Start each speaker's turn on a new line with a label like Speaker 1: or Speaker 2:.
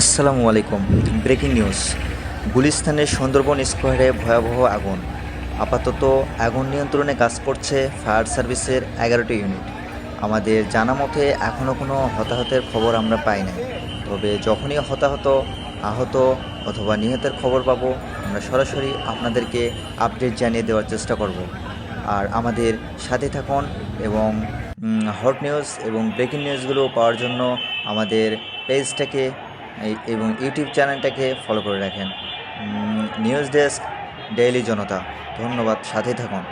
Speaker 1: আসসালামু আলাইকুম। Breaking news. গুলিস্তানের Sundarban স্কোয়ারে ভয়াবহ আগুন। আপাতত আগুন নিয়ন্ত্রণে কাজ করছে ফায়ার সার্ভিসের এগারোটি ইউনিট। আমাদের জানা মতে এখনও কোনো হতাহতের খবর আমরা পাই নাই। তবে যখনই হতাহত, আহত অথবা নিহতের খবর পাবো, আমরা সরাসরি আপনাদেরকে আপডেট জানিয়ে দেওয়ার চেষ্টা করব। আর আমাদের সাথে থাকুন এবং হট নিউজ এবং ব্রেকিং নিউজগুলো পাওয়ার জন্য আমাদের পেজটাকে এবং ইউটিউব চ্যানেলটাকে ফলো করে রাখেন। News desk daily Janata. ধন্যবাদ সাথে থাকুন।